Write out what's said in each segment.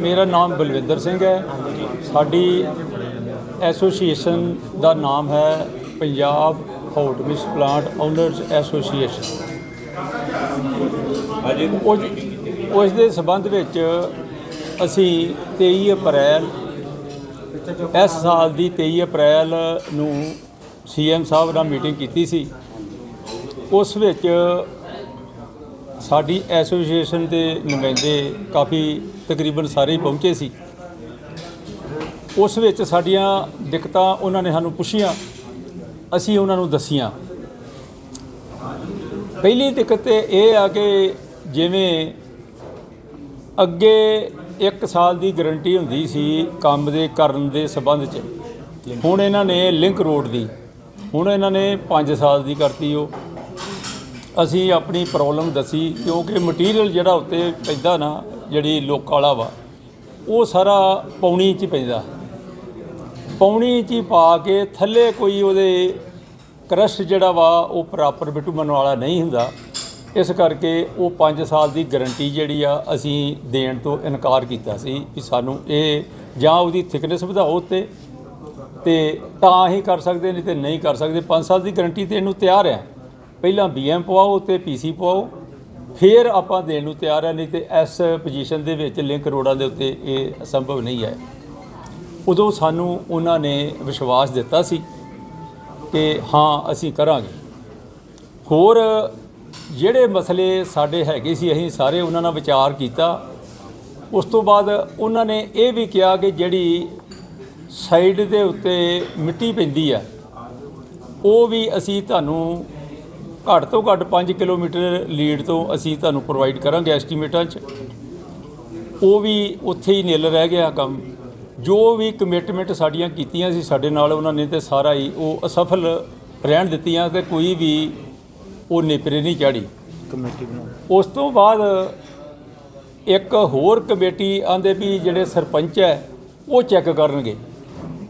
ਮੇਰਾ ਨਾਮ ਬਲਵਿੰਦਰ ਸਿੰਘ ਹੈ। ਸਾਡੀ ਐਸੋਸੀਏਸ਼ਨ ਦਾ ਨਾਮ ਹੈ Punjab hot mix plant owners association. ਉਸ ਉਸ ਦੇ ਸਬੰਧ ਵਿੱਚ ਅਸੀਂ 23 ਅਪ੍ਰੈਲ, ਇਸ ਸਾਲ ਦੀ 23 ਅਪ੍ਰੈਲ ਨੂੰ ਸੀਐਮ ਸਾਹਿਬ ਨਾਲ ਮੀਟਿੰਗ ਕੀਤੀ ਸੀ। ਉਸ ਵਿੱਚ ਸਾਡੀ ਐਸੋਸੀਏਸ਼ਨ ਦੇ ਨੁਮਾਇੰਦੇ ਕਾਫੀ ਤਕਰੀਬਨ ਸਾਰੇ ਹੀ ਪਹੁੰਚੇ ਸੀ। ਉਸ ਵਿੱਚ ਸਾਡੀਆਂ ਦਿੱਕਤਾਂ ਉਹਨਾਂ ਨੇ ਸਾਨੂੰ ਪੁੱਛੀਆਂ, ਅਸੀਂ ਉਹਨਾਂ ਨੂੰ ਦੱਸੀਆਂ। ਪਹਿਲੀ ਦਿੱਕਤ ਇਹ ਆ ਕਿ ਜਿਵੇਂ ਅੱਗੇ 1 ਸਾਲ ਦੀ ਗਾਰੰਟੀ ਹੁੰਦੀ ਸੀ ਕੰਮ ਦੇ ਕਰਨ ਦੇ ਸਬੰਧ 'ਚ। ਹੁਣ ਇਹਨਾਂ ਨੇ ਲਿੰਕ ਰੋਡ ਦੀ, ਹੁਣ ਇਹਨਾਂ ਨੇ 5 ਸਾਲ ਦੀ ਕਰਤੀ ਉਹ। ਅਸੀਂ ਆਪਣੀ ਪ੍ਰੋਬਲਮ ਦੱਸੀ, ਕਿਉਂਕਿ ਮਟੀਰੀਅਲ ਜਿਹੜਾ ਉੱਤੇ ਪੈਂਦਾ ਨਾ, ਜਿਹੜੀ ਲੋਕ ਵਾਲਾ ਵਾ, ਉਹ ਸਾਰਾ ਪੌਣੀ 'ਚ ਪੈਂਦਾ। ਪੌਣੀ 'ਚ ਹੀ ਪਾ ਕੇ ਥੱਲੇ ਕੋਈ ਉਹਦੇ ਕਰਸ਼ ਜਿਹੜਾ ਵਾ, ਉਹ ਪ੍ਰੋਪਰ ਬਿਟੂਮਨ ਵਾਲਾ ਨਹੀਂ ਹੁੰਦਾ। ਇਸ ਕਰਕੇ ਉਹ 5 ਸਾਲ ਦੀ ਗਾਰੰਟੀ ਜਿਹੜੀ ਆ, ਅਸੀਂ ਦੇਣ ਤੋਂ ਇਨਕਾਰ ਕੀਤਾ ਸੀ ਕਿ ਸਾਨੂੰ ਇਹ ਜਾਂ ਉਹਦੀ ਥਿਕਨੈਸ ਵਧਾਓ ਤੇ ਤੇ ਤਾਂ ਹੀ ਕਰ ਸਕਦੇ, ਨਹੀਂ ਤੇ ਨਹੀਂ ਕਰ ਸਕਦੇ। 5 ਸਾਲ ਦੀ ਗਾਰੰਟੀ ਤੇ ਇਹਨੂੰ ਤਿਆਰ ਹੈ। ਪਹਿਲਾਂ ਬੀਐਮ ਪਵਾਓ ਤੇ ਪੀਸੀ ਪਵਾਓ, ਫਿਰ ਆਪਾਂ ਦੇਣ ਨੂੰ ਤਿਆਰ ਹੈ, ਨਹੀਂ ਤੇ ਇਸ ਪੋਜੀਸ਼ਨ ਦੇ ਵਿੱਚ ਲਿੰਕ ਰੋਡਾਂ ਦੇ ਉੱਤੇ ਇਹ ਸੰਭਵ ਨਹੀਂ ਹੈ। ਉਦੋਂ ਸਾਨੂੰ ਉਹਨਾਂ ਨੇ ਵਿਸ਼ਵਾਸ ਦਿੱਤਾ ਸੀ ਕਿ ਹਾਂ, ਅਸੀਂ ਕਰਾਂਗੇ। ਹੋਰ ਜਿਹੜੇ ਮਸਲੇ ਸਾਡੇ ਹੈਗੇ ਸੀ, ਅਸੀਂ ਸਾਰੇ ਉਹਨਾਂ ਨਾਲ ਵਿਚਾਰ ਕੀਤਾ। ਉਸ ਤੋਂ ਬਾਅਦ ਉਹਨਾਂ ਨੇ ਇਹ ਵੀ ਕਿਹਾ ਕਿ ਜਿਹੜੀ ਸਾਈਡ ਦੇ ਉੱਤੇ ਮਿੱਟੀ ਪੈਂਦੀ ਆ ਉਹ ਵੀ ਅਸੀਂ ਤੁਹਾਨੂੰ ਘੱਟ ਤੋਂ ਘੱਟ 5 ਕਿਲੋਮੀਟਰ ਲੀਡ ਤੋਂ ਅਸੀਂ ਤੁਹਾਨੂੰ ਪ੍ਰੋਵਾਈਡ ਕਰਾਂਗੇ ਐਸਟੀਮੇਟਾਂ 'ਚ। ਉਹ ਵੀ ਉੱਥੇ ਹੀ ਨਿਲ ਰਹਿ ਗਿਆ ਕੰਮ। ਜੋ ਵੀ ਕਮਿਟਮੈਂਟ ਸਾਡੀਆਂ ਕੀਤੀਆਂ ਸੀ ਸਾਡੇ ਨਾਲ ਉਹਨਾਂ ਨੇ ਤੇ ਸਾਰਾ ਹੀ ਉਹ ਅਸਫਲ ਰਹਿਣ ਦਿੱਤੀਆਂ ਤੇ ਕੋਈ ਵੀ ਉਹ ਨੇਪਰੇ ਨਹੀਂ ਚਾੜੀ ਕਮੇਟੀ ਬਣਾਓ ਉਸ ਤੋਂ ਬਾਅਦ ਇੱਕ ਹੋਰ ਕਮੇਟੀ ਆਂਦੇ ਵੀ ਜਿਹੜੇ ਸਰਪੰਚ ਹੈ ਉਹ ਚੈੱਕ ਕਰਨਗੇ।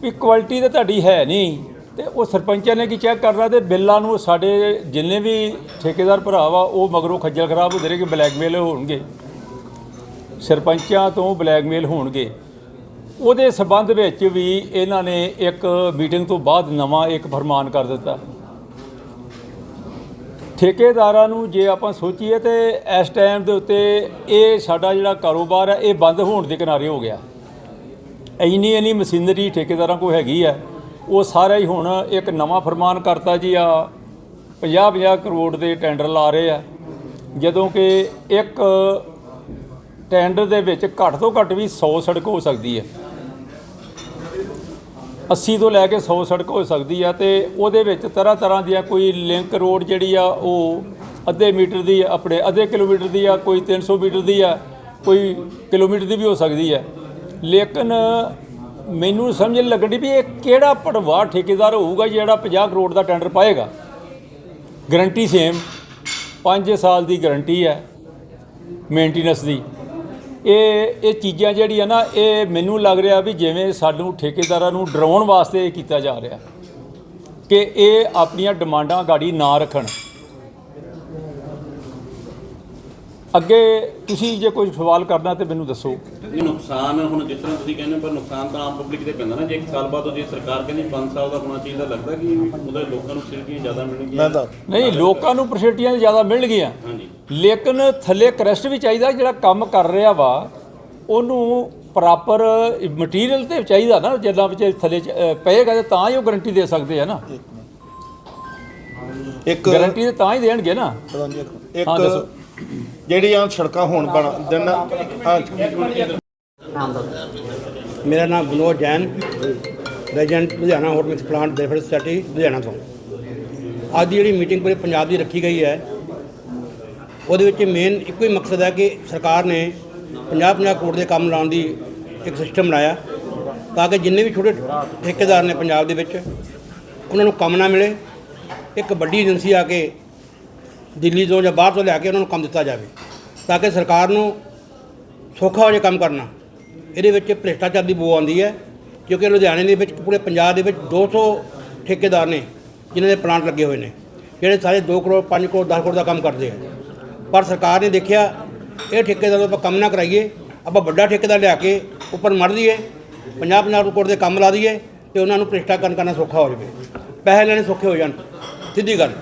ਵੀ ਕੁਆਲਿਟੀ ਤਾਂ ਤੁਹਾਡੀ ਹੈ ਨਹੀਂ। ਤੇ ਉਹ ਸਰਪੰਚਾਂ ਨੇ ਕੀ ਚੈੱਕ ਕਰਨਾ ਤੇ ਬਿੱਲਾਂ ਨੂੰ ਸਾਡੇ ਜਿੰਨੇ ਵੀ ਠੇਕੇਦਾਰ ਭਰਾ ਵਾ, ਉਹ ਮਗਰੋਂ ਖੱਜਲ ਖਰਾਬ ਹੁੰਦੇ ਰਹੇ ਕਿ ਬਲੈਕਮੇਲ ਹੋਣਗੇ। ਸਰਪੰਚਾਂ ਤੋਂ ਬਲੈਕਮੇਲ ਹੋਣਗੇ। ਉਹਦੇ ਸਬੰਧ ਵਿੱਚ ਵੀ ਇਹਨਾਂ ਨੇ ਇੱਕ ਮੀਟਿੰਗ ਤੋਂ ਬਾਅਦ ਨਵਾਂ ਇੱਕ ਫਰਮਾਨ ਕਰ ਦਿੱਤਾ। ਠੇਕੇਦਾਰਾਂ ਨੂੰ ਜੇ ਆਪਾਂ ਸੋਚੀਏ ਤੇ ਇਸ ਟਾਈਮ ਦੇ ਉੱਤੇ ਇਹ ਸਾਡਾ ਜਿਹੜਾ ਕਾਰੋਬਾਰ ਹੈ, ਇਹ ਬੰਦ ਹੋਣ ਦੇ ਕਿਨਾਰੇ ਹੋ ਗਿਆ। ਇੰਨੀ ਇੰਨੀ ਮਸ਼ੀਨਰੀ ਠੇਕੇਦਾਰਾਂ ਕੋਲ ਹੈਗੀ ਹੈ ਉਹ ਸਾਰਾ ਹੀ ਹੁਣ ਇੱਕ ਨਵਾਂ ਫਰਮਾਨ ਕਰਤਾ ਜੀ ਆ 50 50 ਕਰੋੜ ਦੇ ਟੈਂਡਰ ਲਾ ਰਹੇ ਆ। ਜਦੋਂ ਕਿ ਇੱਕ ਟੈਂਡਰ ਦੇ ਵਿੱਚ ਘੱਟ ਤੋਂ ਘੱਟ ਵੀ 100 ਸੜਕ ਹੋ ਸਕਦੀ ਹੈ। 80 ਤੋਂ ਲੈ ਕੇ 100 ਸੜਕ ਹੋ ਸਕਦੀ ਆ ਤੇ ਉਹਦੇ ਵਿੱਚ ਤਰ੍ਹਾਂ ਤਰ੍ਹਾਂ ਦੀਆਂ ਕੋਈ ਲਿੰਕ ਰੋਡ ਜਿਹੜੀ ਆ, ਉਹ ਅੱਧੇ ਮੀਟਰ ਦੀ ਆਪਣੇ ਅੱਧੇ ਕਿਲੋਮੀਟਰ ਦੀ ਆ, ਕੋਈ 300 ਮੀਟਰ ਦੀ ਆ, ਕੋਈ ਕਿਲੋਮੀਟਰ ਦੀ ਵੀ ਹੋ ਸਕਦੀ ਹੈ ਲੇਕਿਨ ਮੈਨੂੰ ਸਮਝ ਨਹੀਂ ਲੱਗਣੀ ਵੀ ਇਹ ਕਿਹੜਾ ਪੜਵਾ ਠੇਕੇਦਾਰ ਹੋਊਗਾ ਜਿਹੜਾ 50 ਕਰੋੜ ਦਾ ਟੈਂਡਰ ਪਾਏਗਾ। ਗਰੰਟੀ ਸੇਮ 5 ਸਾਲ ਦੀ ਗਰੰਟੀ ਹੈ ਮੇਨਟੇਨੈਂਸ ਦੀ। ਇਹ ਇਹ ਚੀਜ਼ਾਂ ਜਿਹੜੀਆਂ ਨਾ, ਇਹ ਮੈਨੂੰ ਲੱਗ ਰਿਹਾ ਵੀ ਜਿਵੇਂ ਸਾਨੂੰ ਠੇਕੇਦਾਰਾਂ ਨੂੰ ਡਰਾਉਣ ਵਾਸਤੇ ਇਹ ਕੀਤਾ ਜਾ ਰਿਹਾ। ਕਿ ਇਹ ਆਪਣੀਆਂ ਡਿਮਾਂਡਾਂ ਗਾੜੀ ਨਾ ਰੱਖਣ। ਅੱਗੇ ਤੁਸੀਂ ਜੇ ਕੋਈ ਸਵਾਲ ਕਰਨਾ ਤੇ ਮੈਨੂੰ ਦੱਸੋ। ਇਹ ਨੁਕਸਾਨ ਹੁਣ ਜਿਸ ਤਰ੍ਹਾਂ ਤੁਸੀਂ ਕਹਿੰਦੇ ਹੋ, ਪਰ ਨੁਕਸਾਨ ਤਾਂ ਆਮ ਪਬਲਿਕ ਤੇ ਪੈਂਦਾ ਨਾ। ਜੇ ਇੱਕ ਸਾਲ ਬਾਅਦ ਉਹ ਜੇ ਸਰਕਾਰ ਕਹਿੰਦੀ 5 ਸਾਲ ਦਾ ਹੋਣਾ ਚਾਹੀਦਾ ਲੱਗਦਾ ਕਿ ਉਹਦੇ ਲੋਕਾਂ ਨੂੰ ਫੈਸਿਲਿਟੀਆਂ ਜ਼ਿਆਦਾ ਮੈਂ ਮਿਲਣਗੀਆਂ ਤਾਂ ਨਹੀਂ ਲੋਕਾਂ ਨੂੰ ਫੈਸਿਲਿਟੀਆਂ ਜ਼ਿਆਦਾ ਮਿਲਣਗੀਆਂ। ਹਾਂਜੀ। ਲੇਕਿਨ ਥੱਲੇ ਕਰਸਟ ਵੀ ਚਾਹੀਦਾ ਜਿਹੜਾ ਕੰਮ ਕਰ ਰਿਹਾ ਵਾ ਉਹਨੂੰ ਪ੍ਰੋਪਰ ਮਟੀਰੀਅਲ ਤੇ ਚਾਹੀਦਾ ਨਾ ਜਿੱਦਾਂ ਵਿੱਚ ਥੱਲੇ ਪਏਗਾ ਤੇ ਤਾਂ ਹੀ ਉਹ ਗਾਰੰਟੀ ਦੇ ਸਕਦੇ ਆ ਨਾ। ਇੱਕ ਗਾਰੰਟੀ ਤੇ ਤਾਂ ਹੀ ਦੇਣਗੇ ਨਾ। ਇੱਕ-। ਜਿਹੜੀਆਂ ਸੜਕਾਂ ਹੁਣ ਬਣ ਦਿਨ ਹਾਂ, ਮੇਰਾ ਨਾਮ Vinod Jain resident Ludhiana hot plant welfare society Ludhiana ਤੋਂ। ਅੱਜ ਦੀ ਜਿਹੜੀ ਮੀਟਿੰਗ ਪੂਰੇ ਪੰਜਾਬ ਦੀ ਰੱਖੀ ਗਈ ਹੈ ਉਹਦੇ ਵਿੱਚ ਮੇਨ ਇੱਕੋ ਹੀ ਮਕਸਦ ਹੈ ਕਿ ਸਰਕਾਰ ਨੇ 50-50 ਕਰੋੜ ਦੇ ਕੰਮ ਲਾਉਣ ਦੀ ਇੱਕ ਸਿਸਟਮ ਬਣਾਇਆ ਤਾਂ ਕਿ ਜਿੰਨੇ ਵੀ ਛੋਟੇ ਠੇਕੇਦਾਰ ਨੇ ਪੰਜਾਬ ਦੇ ਵਿੱਚ ਉਹਨਾਂ ਨੂੰ ਕੰਮ ਨਾ ਮਿਲੇ। ਇੱਕ ਵੱਡੀ ਏਜੰਸੀ ਆ ਕੇ ਦਿੱਲੀ ਤੋਂ ਜਾਂ ਬਾਹਰ ਤੋਂ ਲਿਆ ਕੇ ਉਹਨਾਂ ਨੂੰ ਕੰਮ ਦਿੱਤਾ ਜਾਵੇ ਤਾਂ ਕਿ ਸਰਕਾਰ ਨੂੰ ਸੌਖਾ ਹੋ ਜਾਏ ਕੰਮ ਕਰਨਾ। ਇਹਦੇ ਵਿੱਚ ਭ੍ਰਿਸ਼ਟਾਚਾਰ ਦੀ ਬੋ ਆਉਂਦੀ ਹੈ, ਕਿਉਂਕਿ ਲੁਧਿਆਣੇ ਦੇ ਵਿੱਚ ਪੂਰੇ ਪੰਜਾਬ ਦੇ ਵਿੱਚ 200 ਠੇਕੇਦਾਰ ਨੇ, ਜਿਨ੍ਹਾਂ ਦੇ ਪਲਾਂਟ ਲੱਗੇ ਹੋਏ ਨੇ, ਜਿਹੜੇ ਸਾਰੇ 2 ਕਰੋੜ 5 ਕਰੋੜ 10 ਕਰੋੜ ਦਾ ਕੰਮ ਕਰਦੇ ਆ। ਪਰ ਸਰਕਾਰ ਨੇ ਦੇਖਿਆ, ਇਹ ਠੇਕੇਦਾਰਾਂ ਤੋਂ ਆਪਾਂ ਕੰਮ ਨਾ ਕਰਾਈਏ, ਆਪਾਂ ਵੱਡਾ ਠੇਕੇਦਾਰ ਲਿਆ ਕੇ ਉੱਪਰ ਮੜ ਦਈਏ 50 50 ਕਰੋੜ ਦੇ ਕੰਮ ਲਾ ਦਈਏ, ਤੇ ਉਹਨਾਂ ਨੂੰ ਭ੍ਰਿਸ਼ਟਾਕਰਨ ਕਰਨਾ ਸੌਖਾ ਹੋ ਜਾਵੇ। ਪੈਸੇ ਲੈਣੇ ਸੌਖੇ ਹੋ ਜਾਣ। ਸਿੱਧੀ ਗੱਲ।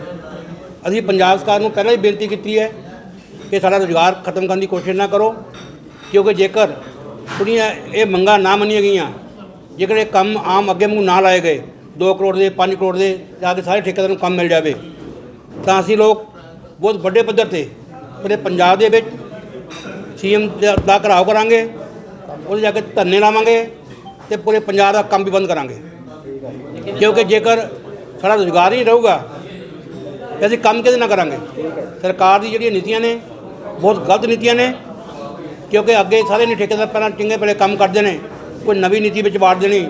ਅਸੀਂ ਪੰਜਾਬ ਸਰਕਾਰ ਨੂੰ ਪਹਿਲਾਂ ਹੀ ਬੇਨਤੀ ਕੀਤੀ ਹੈ ਕਿ ਸਾਡਾ ਰੁਜ਼ਗਾਰ ਖਤਮ ਕਰਨ ਦੀ ਕੋਸ਼ਿਸ਼ ਨਾ ਕਰੋ, ਕਿਉਂਕਿ ਜੇਕਰ ਕੁੜੀਆਂ ਇਹ ਮੰਗਾਂ ਨਾ ਮੰਨੀਆਂ ਗਈਆਂ। ਜੇਕਰ ਇਹ ਕੰਮ ਆਮ ਅੱਗੇ ਨੂੰ ਨਾ ਲਾਏ ਗਏ 2 ਕਰੋੜ ਦੇ 5 ਕਰੋੜ ਦੇ, ਜਾ ਕੇ ਸਾਰੇ ਠੇਕੇਦਾਰਾਂ ਨੂੰ ਕੰਮ ਮਿਲ ਜਾਵੇ, ਤਾਂ ਅਸੀਂ ਲੋਕ ਬਹੁਤ ਵੱਡੇ ਪੱਧਰ ਤੇ ਪੂਰੇ ਪੰਜਾਬ ਦੇ ਵਿੱਚ ਸੀਐਮ ਦਾ ਘਰਾਓ ਕਰਾਂਗੇ, ਉਹਦੇ ਜਾ ਕੇ ਧਰਨੇ ਲਾਵਾਂਗੇ ਤੇ ਪੂਰੇ ਪੰਜਾਬ ਦਾ ਕੰਮ ਵੀ ਬੰਦ ਕਰਾਂਗੇ। ਕਿਉਂਕਿ ਜੇਕਰ ਸਾਡਾ ਰੁਜ਼ਗਾਰ ਹੀ ਨਹੀਂ ਰਹੂਗਾ, ਤੇ ਅਸੀਂ ਕੰਮ ਕਿਹਦੇ ਨਾਲ ਕਰਾਂਗੇ? ਸਰਕਾਰ ਦੀ ਜਿਹੜੀਆਂ ਨੀਤੀਆਂ ਨੇ, ਬਹੁਤ ਗਲਤ ਨੀਤੀਆਂ ਨੇ ਕਿਉਂਕਿ ਅੱਗੇ ਸਾਰੇ ਨੇ ਠੇਕੇਦਾਰ ਪਹਿਲਾਂ ਚੰਗੇ ਭਲੇ ਕੰਮ ਕਰਦੇ ਨੇ ਕੋਈ ਨਵੀਂ ਨੀਤੀ ਵਿੱਚ ਵਾੜ ਦੇਣੀ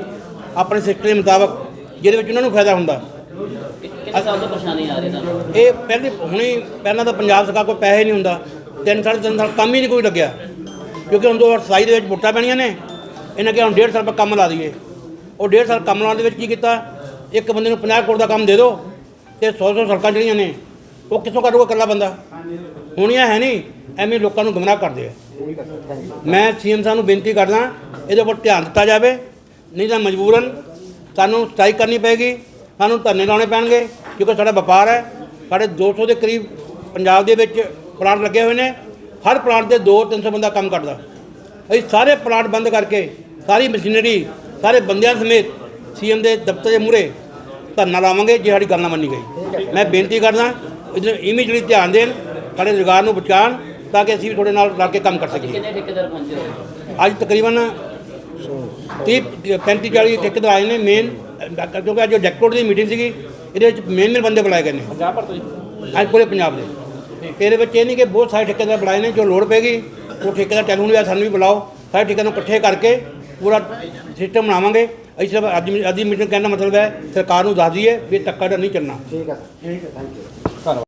ਆਪਣੇ ਸਿਸਟਮ ਦੇ ਮੁਤਾਬਕ ਜਿਹਦੇ ਵਿੱਚ ਉਹਨਾਂ ਨੂੰ ਫਾਇਦਾ ਹੁੰਦਾ। ਕਿੰਨੇ ਸਾਲ ਤੋਂ ਪਰੇਸ਼ਾਨੀ ਆ ਰਹੀ ਤੁਹਾਨੂੰ? ਇਹ ਪਹਿਲੇ ਹੁਣੇ ਪਹਿਲਾਂ ਤਾਂ ਪੰਜਾਬ ਸਰਕਾਰ ਕੋਲ ਪੈਸੇ ਨਹੀਂ ਹੁੰਦਾ ਤਿੰਨ ਸਾਢੇ ਤਿੰਨ ਸਾਲ ਕੰਮ ਹੀ ਨਹੀਂ ਕੋਈ ਲੱਗਿਆ। ਕਿਉਂਕਿ ਹੁਣ 2027 ਦੇ ਵਿੱਚ ਵੋਟਾਂ ਪੈਣੀਆਂ ਨੇ ਇਹਨਾਂ ਕਿਹਾ ਹੁਣ ਡੇਢ ਸਾਲ ਪਰ ਕੰਮ ਲਾ ਦਈਏ। ਉਹ ਡੇਢ ਸਾਲ ਕੰਮ ਲਾਉਣ ਦੇ ਵਿੱਚ ਕੀ ਕੀਤਾ? ਇੱਕ ਬੰਦੇ ਨੂੰ 50 ਕਰੋੜ ਦਾ ਕੰਮ ਦੇ ਦਿਓ ਤੇ 100 100 ਸੜਕਾਂ ਜਿਹੜੀਆਂ ਨੇ ਉਹ ਕਿੱਥੋਂ ਕਰੂਗਾ ਇਕੱਲਾ ਬੰਦਾ? ਹੋਣੀਆਂ ਹੈ ਨਹੀਂ ਐਵੇਂ ਲੋਕਾਂ ਨੂੰ ਗੁੰਮਰਾਹ ਕਰਦੇ ਆ। ਮੈਂ ਸੀਐਮ ਸਾਹਿਬ ਨੂੰ ਬੇਨਤੀ ਕਰਦਾ ਇਹਦੇ ਉੱਪਰ ਧਿਆਨ ਦਿੱਤਾ ਜਾਵੇ, ਨਹੀਂ ਤਾਂ ਮਜਬੂਰਨ ਸਾਨੂੰ ਸਟ੍ਰਾਈਕ ਕਰਨੀ ਪਏਗੀ, ਸਾਨੂੰ ਧਰਨੇ ਲਾਉਣੇ ਪੈਣਗੇ, ਕਿਉਂਕਿ ਸਾਡਾ ਵਪਾਰ ਹੈ, ਸਾਡੇ 200 ਦੇ ਕਰੀਬ ਪੰਜਾਬ ਦੇ ਵਿੱਚ ਪਲਾਂਟ ਲੱਗੇ ਹੋਏ ਨੇ, ਹਰ ਪਲਾਂਟ ਤੇ 2-300 ਬੰਦਾ ਕੰਮ ਕਰਦਾ। ਅਸੀਂ ਸਾਰੇ ਪਲਾਂਟ ਬੰਦ ਕਰਕੇ, ਸਾਰੀ ਮਸ਼ੀਨਰੀ, ਸਾਰੇ ਬੰਦਿਆਂ ਸਮੇਤ ਸੀਐਮ ਦੇ ਦਫ਼ਤਰ ਦੇ ਮੂਹਰੇ ਧਰਨਾ ਲਾਵਾਂਗੇ, ਜੇ ਸਾਡੀ ਗੱਲ ਨਾ ਮੰਨੀ ਗਈ। ਮੈਂ ਬੇਨਤੀ ਕਰਦਾ ਇਧਰ ਇਮੀਡੀਏਟਲੀ ਧਿਆਨ ਦੇਣ, ਸਾਡੇ ਰੁਜ਼ਗਾਰ ਨੂੰ ਬਚਾਉਣ ਤਾਂ ਕਿ ਅਸੀਂ ਵੀ ਤੁਹਾਡੇ ਨਾਲ ਰਲ ਕੇ ਕੰਮ ਕਰ ਸਕੀਏ। ਕਿੰਨੇ ਠੇਕੇਦਾਰ ਪਹੁੰਚੇ ਹੋਏ? ਅੱਜ ਤਕਰੀਬਨ 30 35 40 ਠੇਕੇਦਾਰ ਆਏ ਨੇ ਮੇਨ ਕਿਉਂਕਿ ਅੱਜ ਜੈਕਪੋਰਟ ਦੀ ਮੀਟਿੰਗ ਸੀਗੀ ਇਹਦੇ ਵਿੱਚ ਮੇਨ ਮੇਨ ਬੰਦੇ ਬੁਲਾਏ ਗਏ ਨੇ। ਪੰਜਾਬ ਭਰ ਤੋਂ ਅੱਜ ਪੂਰੇ ਪੰਜਾਬ ਦੇ। ਇਹਦੇ ਵਿੱਚ ਇਹ ਨਹੀਂ ਕਿ ਬਹੁਤ ਸਾਰੇ ਠੇਕੇਦਾਰ ਬੁਲਾਏ ਨੇ ਜੋ ਲੋੜ ਪੈਗੀ ਉਹ ਠੇਕੇਦਾਰ ਟੈਲੀਫੋਨ ਵੀ ਸਾਨੂੰ ਵੀ ਬੁਲਾਓ। ਸਾਰੇ ਠੇਕੇਦਾਰ ਨੂੰ ਇਕੱਠੇ ਕਰਕੇ ਪੂਰਾ ਸਿਸਟਮ ਬਣਾਵਾਂਗੇ। ਅਸੀਂ ਸਿਰਫ ਅੱਜ ਅੱਜ ਦੀ ਮੀਟਿੰਗ ਕਹਿਣ ਦਾ ਮਤਲਬ ਹੈ ਸਰਕਾਰ ਨੂੰ ਦੱਸ ਦਈਏ ਵੀ ਧੱਕਾ ਨਹੀਂ ਚੱਲਣਾ। ਠੀਕ ਹੈ ਠੀਕ ਹੈ ਥੈਂਕ ਯੂ